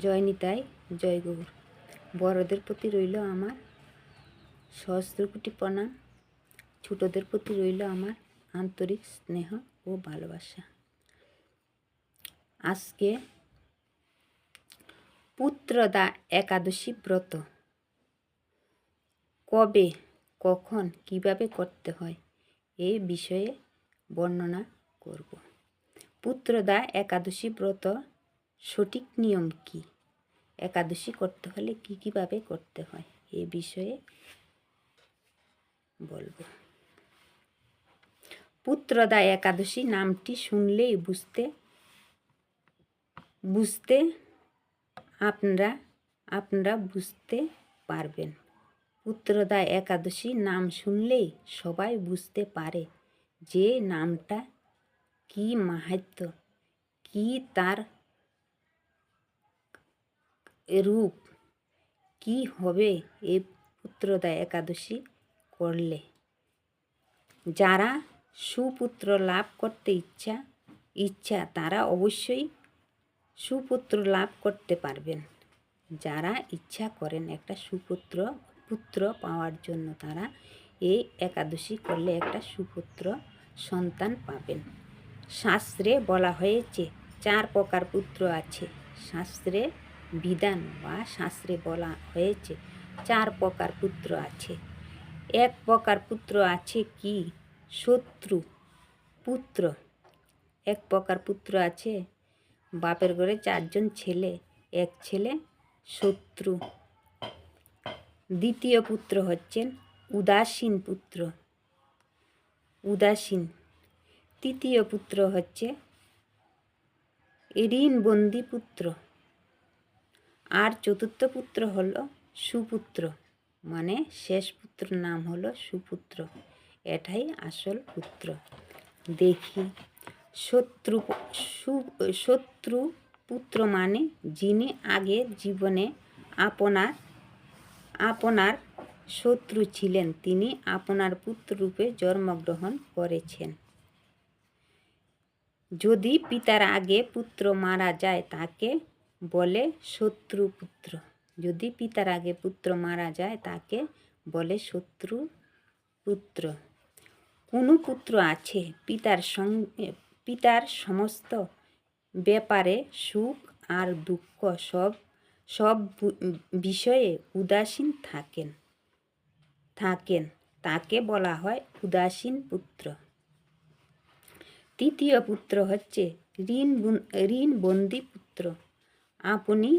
জয় নিতাই জয় গৌর। বড়দের প্রতি রইল আমার সহস্র কোটি প্রণাম ছোটদের প্রতি রইল আমার আন্তরিক স্নেহ ও ভালোবাসা। আজকে পুত্রদা একাদশী ব্রত। কবে, কখন, কীভাবে করতে হয় এই বিষয়ে বর্ণনা করব। পুত্রদা একাদশী ব্রত সঠিক নিয়ম কি? একাদশী করতে হলে কি কীভাবে করতে হয়? এ বিষয়ে বলব। পুত্রদা একাদশী নামটি শুনলেই বুঝতে বুঝতে আপনারা আপনারা বুঝতে পারবেন। পুত্রদা একাদশী নাম শুনলেই সবাই বুঝতে পারে যে নামটা কি মাহাত্য কি তার রূপ কি হবে এই পুত্রদা একাদশী করলে? যারা সুপুত্র লাভ করতে ইচ্ছা ইচ্ছা তারা অবশ্যই সুপুত্র লাভ করতে পারবেন। যারা ইচ্ছা করেন একটা সুপুত্র, পুত্র পাওয়ার জন্য তারা এই একাদশী করলে একটা সুপুত্র সন্তান পাবেন। শাস্ত্রে বলা হয়েছে, চার প্রকার পুত্র আছে। শাস্ত্রে বিধান বা শাস্ত্রে বলা হয়েছে, চার প্রকার পুত্র আছে। এক প্রকার পুত্র আছে কি? শত্রু, পুত্র। এক প্রকার পুত্র আছে, বাপের ঘরে চারজন ছেলে, এক ছেলে শত্রু। দ্বিতীয় পুত্র হচ্ছেন উদাসীন পুত্র। উদাসীন। তৃতীয় পুত্র হচ্ছে ঋণবন্দি পুত্র। আর চতুর্থ পুত্র হলো সুপুত্র মানে শেষ পুত্র নাম হলো সুপুত্র। এটাই আসল পুত্র। দেখি, শত্রু সু, শত্রু পুত্র মানে যিনি আগের জীবনে আপনার আপনার শত্রু ছিলেন, তিনি আপনার পুত্ররূপে জন্মগ্রহণ করেছেন। যদি পিতার আগে পুত্র মারা যায়, তাকে বলে শত্রু পুত্র যদি পিতার আগে পুত্র মারা যায়, তাকে বলে শত্রু পুত্র কোনো পুত্র আছে, পিতার সঙ্গে পিতার সমস্ত ব্যাপারে সুখ আর দুঃখ সব সব বিষয়ে উদাসীন থাকেন। থাকেন। তাকে বলা হয় উদাসীন পুত্র। তৃতীয় পুত্র হচ্ছে ঋণ ঋণবন্দি পুত্র। আপনি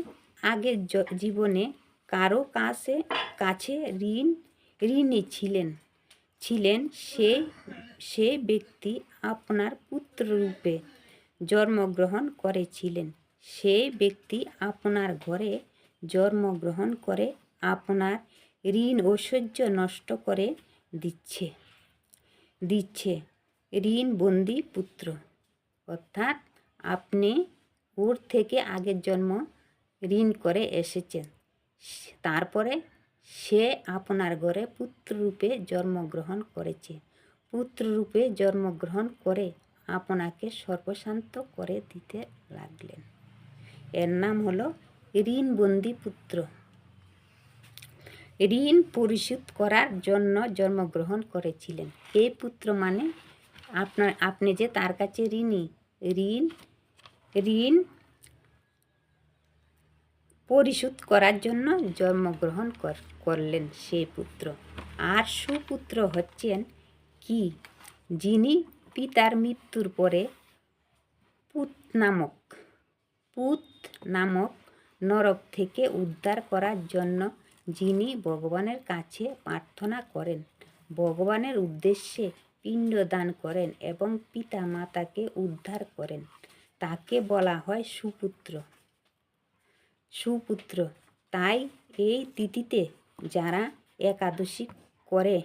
আগের জীবনে কারও কাছে কাছে ঋণ, ঋণী ছিলেন ছিলেন সে সে ব্যক্তি আপনার পুত্ররূপে জন্মগ্রহণ করেছিলেন। সেই ব্যক্তি আপনার ঘরে জন্মগ্রহণ করে আপনার ঋণ ঐশ্বর্য নষ্ট করে দিচ্ছে দিচ্ছে। ঋণবন্দি পুত্র, অর্থাৎ আপনি ওর থেকে আগের জন্ম ঋণ করে এসেছেন তারপরে সে আপনার ঘরে পুত্ররূপে জন্মগ্রহণ করেছে। পুত্ররূপে জন্মগ্রহণ করে আপনাকে সর্বশান্ত করে দিতে লাগলেন। এর নাম হলো ঋণবন্দি পুত্র। ঋণ পরিশোধ করার জন্য জন্মগ্রহণ করেছিলেন। এই পুত্র মানে আপনার, আপনি যে তার কাছে ঋণী, ঋণ ঋণ পরিশোধ করার জন্য জন্মগ্রহণ করলেন সেই পুত্র। আর সুপুত্র হচ্ছেন কি? যিনি পিতার মৃত্যুর পরে পুত নামক পুত নামক নরক থেকে উদ্ধার করার জন্য যিনি ভগবানের কাছে প্রার্থনা করেন, ভগবানের উদ্দেশ্যে পিণ্ড দান করেন এবং পিতা মাতাকে উদ্ধার করেন। তাকে বলা হয় সুপুত্র। সুপুত্র, তাই এই তিথিতে যারা একাদশী করে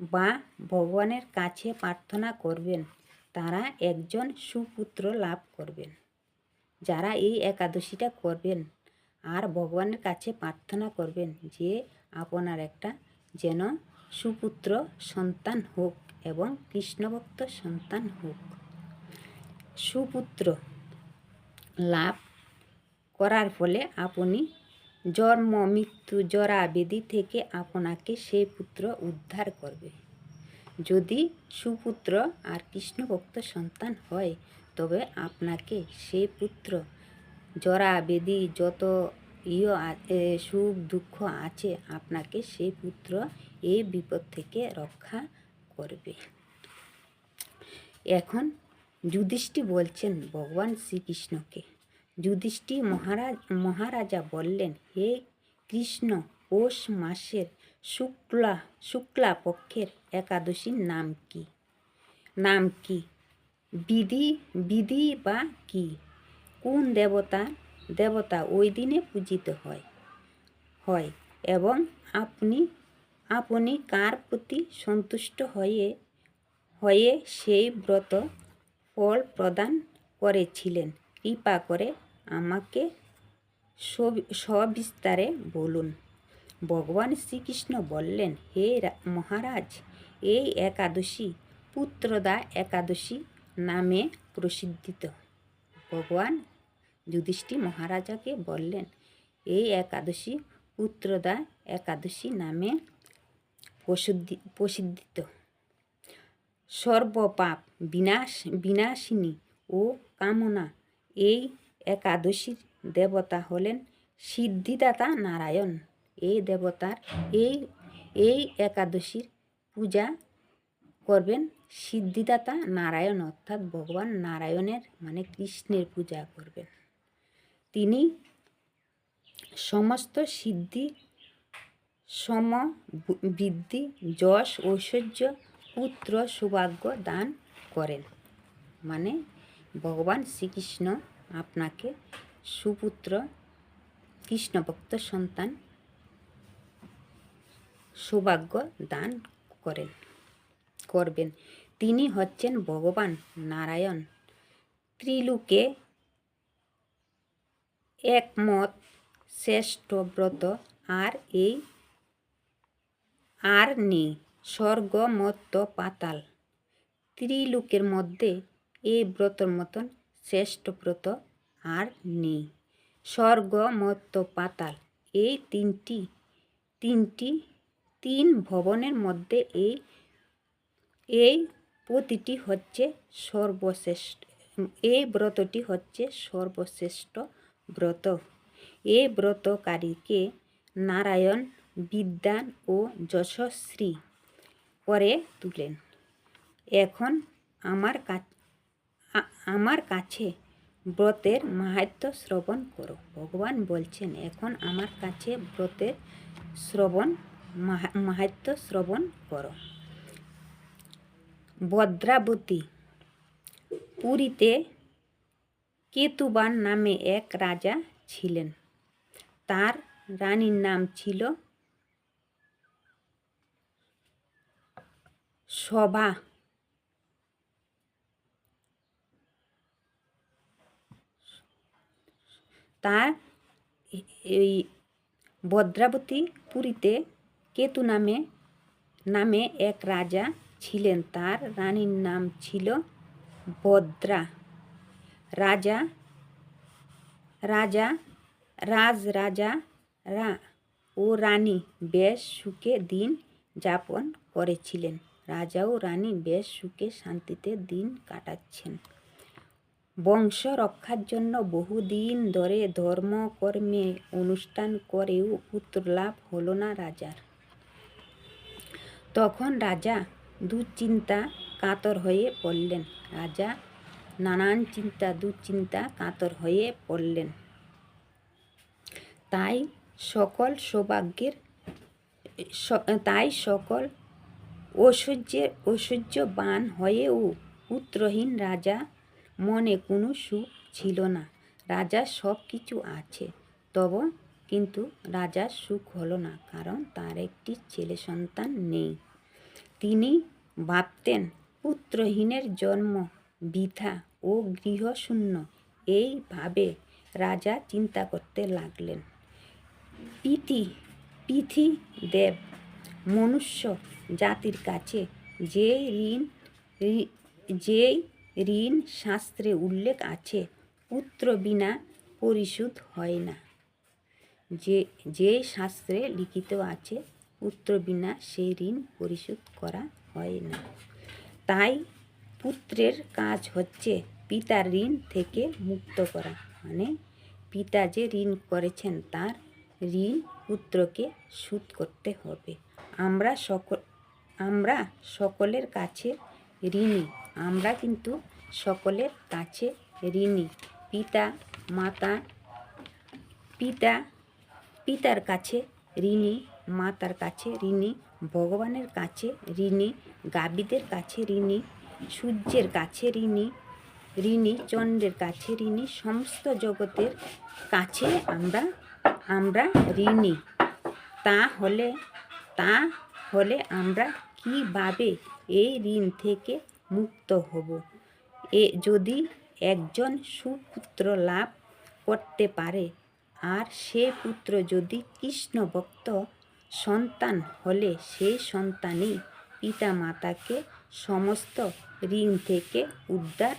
বা ভগবানের কাছে প্রার্থনা করবেন, তারা একজন সুপুত্র লাভ করবেন। যারা এই একাদশীটা করবেন আর ভগবানের কাছে প্রার্থনা করবেন যে আপনার একটা যেন সুপুত্র সন্তান হোক এবং কৃষ্ণভক্ত সন্তান হোক। সুপুত্র লাভ করার ফলে আপনি জন্ম, মৃত্যু জরা বেদি থেকে আপনাকে সেই পুত্র উদ্ধার করবে। যদি সুপুত্র আর কৃষ্ণভক্ত সন্তান হয়, তবে আপনাকে সেই পুত্র জরা বেদি যত ইয় সুখ, দুঃখ আছে, আপনাকে সেই পুত্র এই বিপদ থেকে রক্ষা করবে। এখন যুধিষ্ঠি বলছেন, ভগবান শ্রীকৃষ্ণকে। যুধিষ্ঠি মহারাজ, মহারাজা বললেন, হে কৃষ্ণ, পৌষ মাসের শুক্লা শুক্লা পক্ষের একাদশীর নাম কি? নাম কি? বিধি বিধি বা কি? কোন দেবতা দেবতা ওই দিনে পূজিত হয়? হয় এবং আপনি আপনি কার প্রতি সন্তুষ্ট হয়ে হয়ে সেই ব্রত ফল প্রদান করেছিলেন। কৃপা করে আমাকে সবি- সবিস্তারে বলুন। ভগবান শ্রীকৃষ্ণ বললেন, হে মহারাজ, এই একাদশী পুত্রদা একাদশী নামে প্রসিদ্ধিত। ভগবান যুধিষ্ঠি মহারাজাকে বললেন, এই একাদশী পুত্রদা একাদশী নামে প্রসিদ্ধি, প্রসিদ্ধিত। সর্বপাপ, বিনাশ, বিনাশিনী ও কামনা। এই একাদশীর দেবতা হলেন সিদ্ধিদাতা নারায়ণ। এই দেবতার এই এই একাদশীর পূজা করবেন সিদ্ধিদাতা নারায়ণ, অর্থাৎ ভগবান নারায়ণের মানে কৃষ্ণের পূজা করবেন। তিনি সমস্ত সিদ্ধি, সম বৃদ্ধি, যশ, ঐশ্বর্য পুত্র সৌভাগ্য দান করেন। মানে ভগবান শ্রীকৃষ্ণ আপনাকে সুপুত্র, কৃষ্ণভক্ত সন্তান সৌভাগ্য দান করেন, করবেন। তিনি হচ্ছেন ভগবান নারায়ণ। ত্রিলোকে একমত শ্রেষ্ঠ ব্রত আর এই আর নেই। স্বর্গ মত্ত পাতাল। ত্রিলোকের মধ্যে এই ব্রতর মতন শ্রেষ্ঠ ব্রত আর নেই। স্বর্গ মত্ত পাতাল এই তিনটি তিনটি, তিন ভবনের মধ্যে এই এই প্রতিটি হচ্ছে সর্বশ্রেষ্ঠ এই ব্রতটি হচ্ছে সর্বশ্রেষ্ঠ ব্রত। এই ব্রতকারীকে নারায়ণ বিদ্যান ও যশস্বী করে তুলেন এখন আমার আমার কাছে ব্রতের মাহাত্ম শ্রবণ করো। ভগবান বলছেন, এখন আমার কাছে ব্রতের শ্রবণ মাহা- মাহাত্ম শ্রবণ করো। ভদ্রাবতী, পুরীতে কেতুবান নামে এক রাজা ছিলেন। তার রানীর নাম ছিল সভা। তার এই ভদ্রাবতী পুরীতে কেতু নামে নামে এক রাজা ছিলেন। তার রানীর নাম ছিল ভদ্রা। রাজা রাজা, রাজ রাজা, রা ও রানী বেশ সুখে দিন যাপন করেছিলেন। রাজা ও রানী বেশ সুখে শান্তিতে দিন কাটাচ্ছেন। বংশ রক্ষার জন্য বহুদিন ধরে ধর্মকর্মে অনুষ্ঠান করেও পুত্র লাভ হলো না রাজার। তখন রাজা দুশ্চিন্তা কাতর হয়ে পড়লেন। রাজা নানান চিন্তা, দুশ্চিন্তা কাতর হয়ে পড়লেন। তাই সকল সৌভাগ্যের তাই সকল ঐশ্বর্যের ঐশ্বর্যবান হয়েও পুত্রহীন রাজা মনে কোনো সুখ ছিল না। রাজার সব কিছু আছে, তব কিন্তু রাজার সুখ হলো না, কারণ তার একটি ছেলে সন্তান নেই। তিনি ভাবতেন পুত্রহীনের জন্ম বৃথা ও গৃহশূন্য। এইভাবে রাজা চিন্তা করতে লাগলেন। পিতি পিথি দেব মনুষ্য জাতির কাছে যে ঋণ যেই ঋণ শাস্ত্রে উল্লেখ আছে, পুত্র বিনা পরিশোধ হয় না। যে যে শাস্ত্রে লিখিত আছে, পুত্র বিনা সেই ঋণ পরিশোধ করা হয় না। তাই পুত্রের কাজ হচ্ছে পিতার ঋণ থেকে মুক্ত করা। মানে পিতা যে ঋণ করেছেন, তার ঋণ পুত্রকে শোধ করতে হবে। আমরা সকল, আমরা সকলের কাছে ঋণী। আমরা কিন্তু সকলের কাছে ঋণী। পিতা, মাতা, পিতা, পিতার কাছে ঋণী, মাতার কাছে ঋণী, ভগবানের কাছে ঋণী গাবিদের কাছে ঋণী, সূর্যের কাছে ঋণী ঋণী, চন্দ্রের কাছে ঋণী, সমস্ত জগতের কাছে আমরা আমরা ঋণী। তা হলে তা হলে আমরা কীভাবে এই ঋণ থেকে মুক্ত হব? এ যদি একজন সুপুত্র লাভ করতে পারে, আর সে পুত্র যদি কৃষ্ণ ভক্ত সন্তান হলে সেই সন্তানই পিতা মাতাকে সমস্ত ঋণ থেকে উদ্ধার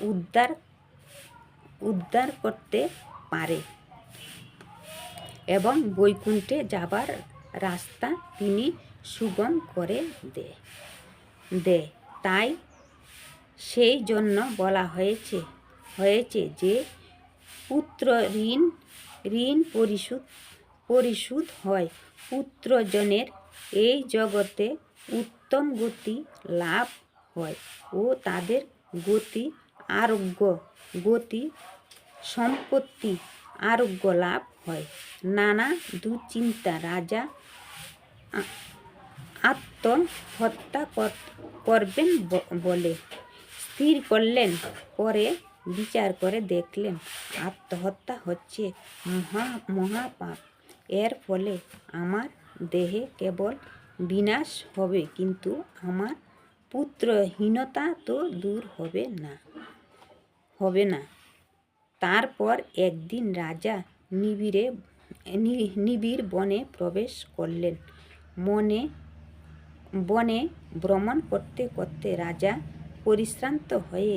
উদ্ধার উদ্ধার করতে পারে এবং বৈকুণ্ঠে যাবার রাস্তা তিনি সুগম করে দেয় দেয় তাই সেই জন্য বলা হয়েছে হয়েছে যে পুত্র ঋণ ঋণ পরিশোধ পরিশোধ হয়। পুত্রজনের এই জগতে উত্তম গতি লাভ হয় ও তাদের গতি আরোগ্য, গতি সম্পত্তি আরোগ্য লাভ হয়। নানা দুশ্চিন্তা, রাজা আত্মহত্যা কর- করবেন বলে স্থির করলেন, পরে বিচার করে দেখলেন আত্মহত্যা হচ্ছে মহা, মহাপাপ। এর ফলে আমার দেহে কেবল বিনাশ হবে, কিন্তু আমার পুত্রহীনতা তো দূর হবে না হবে না। তারপর একদিন রাজা নিবিড়ে নিবিড় বনে প্রবেশ করলেন। মনে, বনে ভ্রমণ করতে করতে রাজা পরিশ্রান্ত হয়ে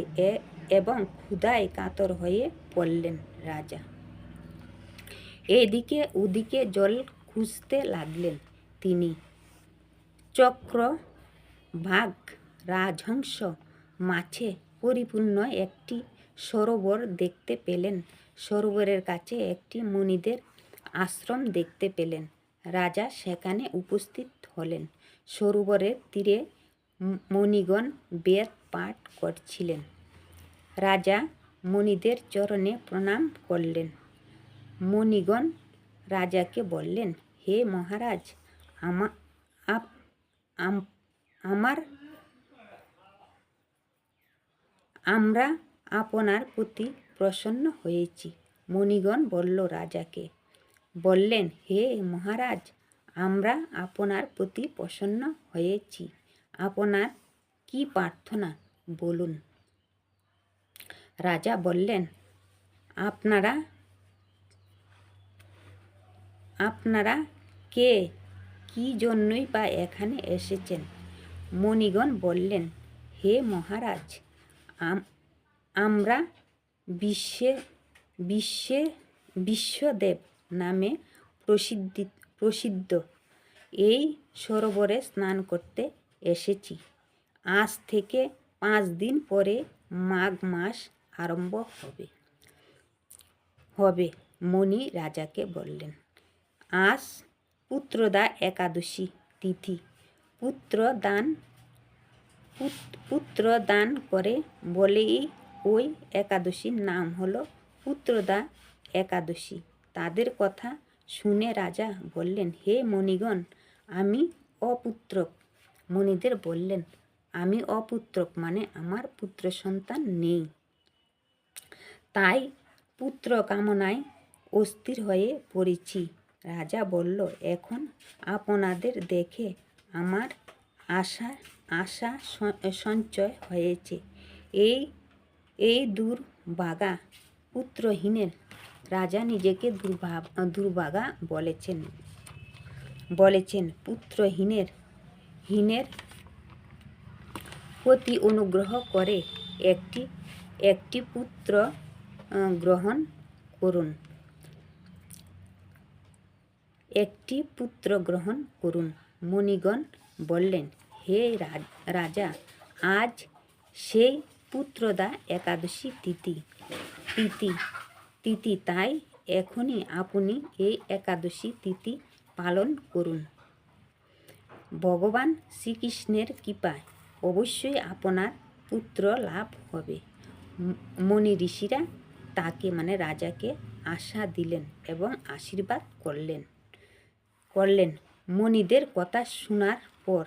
এবং ক্ষুধায় কাতর হয়ে পড়লেন রাজা। এদিকে ওদিকে জল খুঁজতে লাগলেন তিনি। চক্র, ভাগ, রাজহংস মাছে পরিপূর্ণ একটি সরোবর দেখতে পেলেন। সরোবরের কাছে একটি মুনিদের আশ্রম দেখতে পেলেন। রাজা সেখানে উপস্থিত হলেন। সরোবরের তীরে মণিগণ বেদ পাঠ করছিলেন। রাজা মণিদের চরণে প্রণাম করলেন। মণিগণ রাজাকে বললেন, হে মহারাজ আম- আমার, আমরা আপনার প্রতি প্রসন্ন হয়েছি। মণিগণ বলল, রাজাকে বললেন, হে মহারাজ, আমরা আপনার প্রতি প্রসন্ন হয়েছি। আপনার কি প্রার্থনা? বলুন। রাজা বললেন, আপনারা আপনারা কে, কি জন্যই বা এখানে এসেছেন? মণিগণ বললেন, হে মহারাজ আমরা বিশ্বে বিশ্বে, বিশ্বদেব নামে প্রসিদ্ধি, প্রসিদ্ধ। এই সরোবরে স্নান করতে এসেছি। আজ থেকে পাঁচ দিন পরে মাঘ মাস আরম্ভ হবে। হবে, মণি রাজাকে বললেন। আজ পুত্রদা একাদশী তিথি। পুত্র দান পুত- পুত্র দান করে বলেই ওই একাদশীর নাম হলো পুত্রদা একাদশী। তাদের কথা শুনে রাজা বললেন, হে মণিগণ, আমি অপুত্রক। মণিদের বললেন, আমি অপুত্রক মানে আমার পুত্র সন্তান নেই। তাই পুত্র কামনায় অস্থির হয়ে পড়েছি। রাজা বলল, এখন আপনাদের দেখে আমার আশা আশা সঞ্চয় হয়েছে। এই এই দুর্ভাগা পুত্রহীনের রাজা নিজেকে দুর্ভা দুর্ভাগা বলেছেন। বলেছেন, পুত্রহীনের, হীনের প্রতি অনুগ্রহ করে একটি একটি পুত্র গ্রহণ করুন। একটি পুত্র গ্রহণ করুন, মণিগণ বললেন, হে রাজা, আজ সেই পুত্রদা একাদশী তিথি। তিথি তিথি তাই এখনই আপনি এই একাদশী তিথি পালন করুন। ভগবান শ্রীকৃষ্ণের কৃপায় অবশ্যই আপনার পুত্র লাভ হবে। মণি ঋষিরা তাকে মানে রাজাকে আশা দিলেন এবং আশীর্বাদ করলেন। করলেন। মণিদের কথা শোনার পর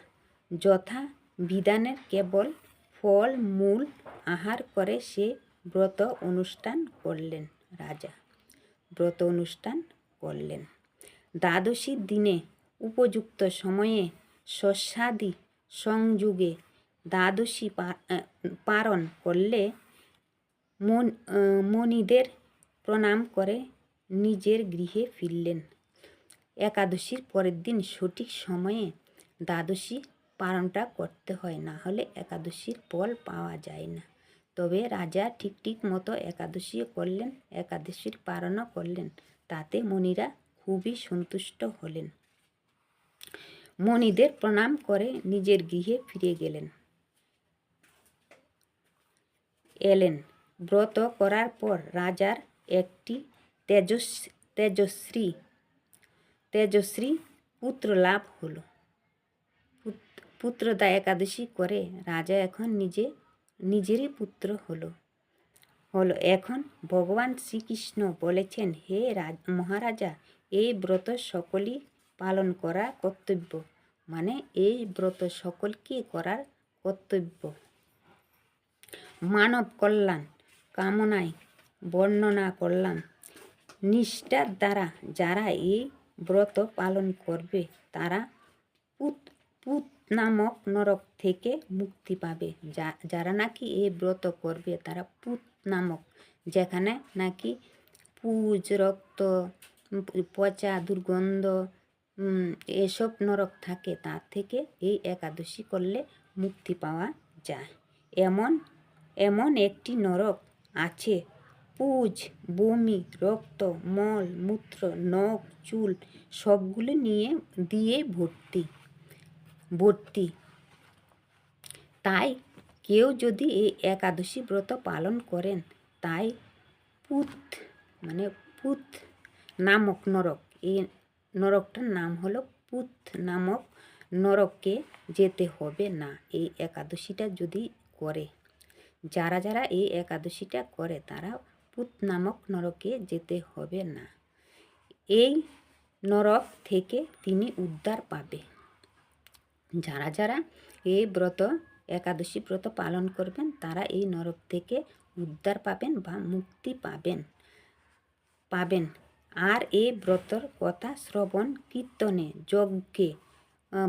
যথা বিধানের কেবল ফল, মূল আহার করে সে ব্রত অনুষ্ঠান করলেন রাজা। ব্রত অনুষ্ঠান করলেন। দ্বাদশীর দিনে উপযুক্ত সময়ে শস্যাদি সংযোগে দ্বাদশী পা- আহ, পালন করলে মন মণিদের প্রণাম করে নিজের গৃহে ফিরলেন। একাদশীর পরের দিন সঠিক সময়ে দ্বাদশী পালনটা করতে হয় না হলে একাদশীর ফল পাওয়া যায় না। তবে রাজা ঠিক ঠিক মতো একাদশী করলেন, একাদশীর পালনও করলেন। তাতে মণিরা খুবই সন্তুষ্ট হলেন। মণিদের প্রণাম করে নিজের গৃহে ফিরে গেলেন। এলেন। ব্রত করার পর রাজার একটি তেজস, তেজশ্রী তেজশ্রী পুত্র লাভ হলো। পুত- পুত্রদা একাদশী করে রাজা এখন নিজে নিজেরই পুত্র হলো। হলো। এখন ভগবান শ্রীকৃষ্ণ বলেছেন, হে রাজ, মহারাজা, এই ব্রত সকলই পালন করা কর্তব্য। মানে এই ব্রত সকলকে করার কর্তব্য। মানব কল্যাণ, কামনায় বর্ণনা করলাম। নিষ্ঠার দ্বারা যারা এই ব্রত পালন করবে, তারা পুত পুত নামক নরক থেকে মুক্তি পাবে। যা, যারা নাকি এই ব্রত করবে, তারা পুত নামক, যেখানে নাকি পুজ, রক্ত, পচা, দুর্গন্ধ এসব নরক থাকে, তার থেকে এই একাদশী করলে মুক্তি পাওয়া যায়। এমন এমন একটি নরক আছে, পুজ, বমি, রক্ত, মল, মূত্র, নখ, চুল, সবগুলো নিয়ে, দিয়ে ভর্তি। ভর্তি। তাই কেউ যদি এই একাদশী ব্রত পালন করেন, তাই পুত মানে পুত নামক নরক এই নরকটার নাম হলো পুত নামক নরককে যেতে হবে না, এই একাদশীটা যদি করে। যারা যারা এই একাদশীটা করে, তারা পুত নামক নরকে যেতে হবে না। এই নরক থেকে তিনি উদ্ধার পাবে। যারা যারা এই ব্রত, একাদশী ব্রত পালন করবেন, তারা এই নরক থেকে উদ্ধার পাবেন বা মুক্তি পাবেন পাবেন। আর এই ব্রতর কথা শ্রবণ, কীর্তনে, যজ্ঞে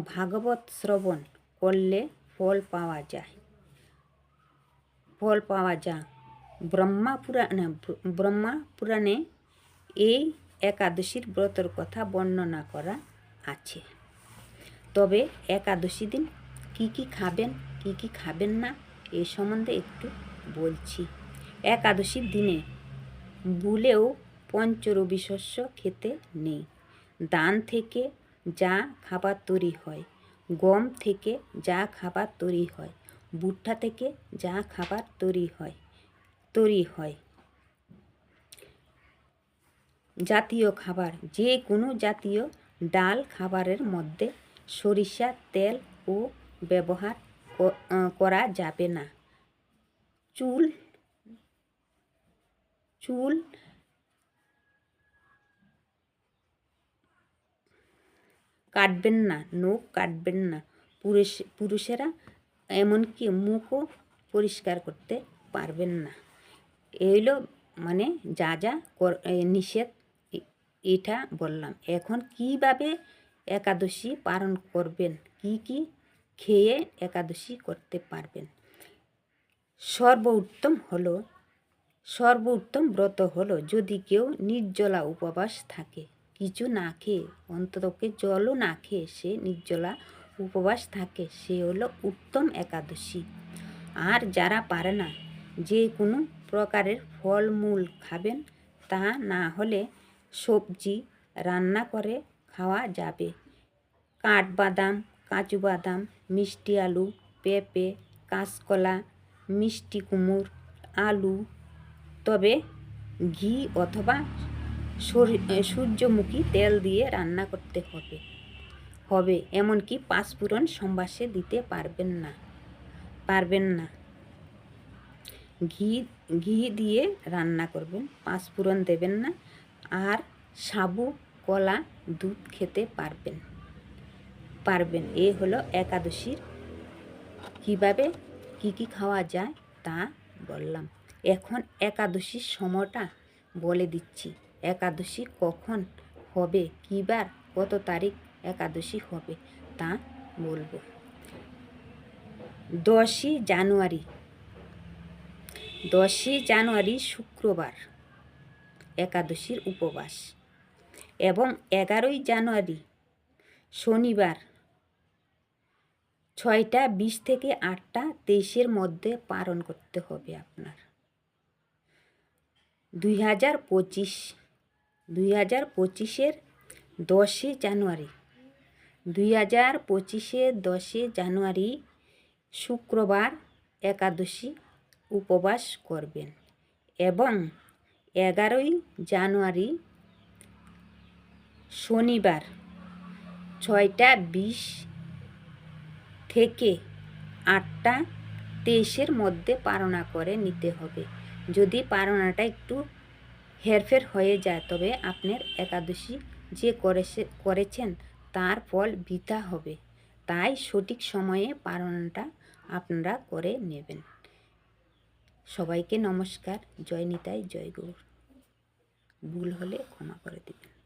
ভাগবত শ্রবণ করলে ফল পাওয়া যায়। ফল পাওয়া যায়। ব্রহ্মা পুরাণ, ব্রহ্মা পুরাণে এই একাদশীর ব্রতর কথা বর্ণনা করা আছে। তবে একাদশী দিন কি কি খাবেন, কি কি খাবেন না, এ সম্বন্ধে একটু বলছি। একাদশীর দিনে ভুলেও পঞ্চরবি শস্য খেতে নেই। দান থেকে যা খাবার তৈরি হয়, গম থেকে যা খাবার তৈরি হয়, ভুট্টা থেকে যা খাবার তৈরি হয় তৈরি হয়। জাতীয় খাবার, যে কোনো জাতীয় ডাল খাবারের মধ্যে সরিষার তেল ও ব্যবহার করা যাবে না। চুল চুল কাটবেন না, নখ কাটবেন না। পুরুষ, পুরুষেরা এমনকি মুখও পরিষ্কার করতে পারবেন না। এইগুলো মানে যা যা নিষেধ এটা বললাম। এখন কীভাবে একাদশী পালন করবেন। কি কি? খেয়ে একাদশী করতে পারবেন। সর্ব সর্বোত্তম হলো, সর্বোত্তম ব্রত হলো যদি কেউ নির্জলা উপবাস থাকে। কিছু না খেয়ে অন্ততকে জলও না খেয়ে সে নির্জলা উপবাস থাকে, সে হলো উত্তম একাদশী। আর যারা পারে না, যে কোনো প্রকারের ফলমূল খাবেন, তা না হলে সবজি রান্না করে খাওয়া যাবে। কাঠবাদাম কাজু বাদাম মিষ্টি আলু, পেঁপে, কাঁচকলা, মিষ্টি কুমড়, আলু, তবে ঘি অথবা সরি- সূর্যমুখী তেল দিয়ে রান্না করতে হবে। হবে এমনকি পাঁচফোড়ন সম্বাসে দিতে পারবেন না পারবেন না। ঘি ঘি দিয়ে রান্না করবেন পাঁচফোড়ন দেবেন না। আর সাবু, কলা দুধ খেতে পারবেন। পারবেন। এ হলো একাদশীর কীভাবে কি কি খাওয়া যায় তা বললাম। এখন একাদশীর সময়টা বলে দিচ্ছি। একাদশী কখন হবে, কিবার, কত তারিখ একাদশী হবে তা বলব। দশই জানুয়ারি। দশই জানুয়ারি শুক্রবার একাদশীর উপবাস। এবং এগারোই জানুয়ারি, শনিবার, ছয়টা বিশ থেকে আটটা তেইশের মধ্যে পালন করতে হবে আপনার। দুই হাজার পঁচিশ, দুই হাজার পঁচিশের দশই জানুয়ারি, দুই হাজার পঁচিশের দশই জানুয়ারি শুক্রবার একাদশী উপবাস করবেন এবং এগারোই জানুয়ারি শনিবার ছয়টা বিশ থেকে আটটা তেইশের মধ্যে পারণা করে নিতে হবে। যদি পারণাটা একটু হেরফের হয়ে যায়, তবে আপনার একাদশী যে করেছে, করেছেন তার ফল বৃথা হবে। তাই সঠিক সময়ে পারণাটা আপনারা করে নেবেন। সবাইকে নমস্কার। জয় নিতাই, জয় গৌর। ভুল হলে ক্ষমা করে দেবেন।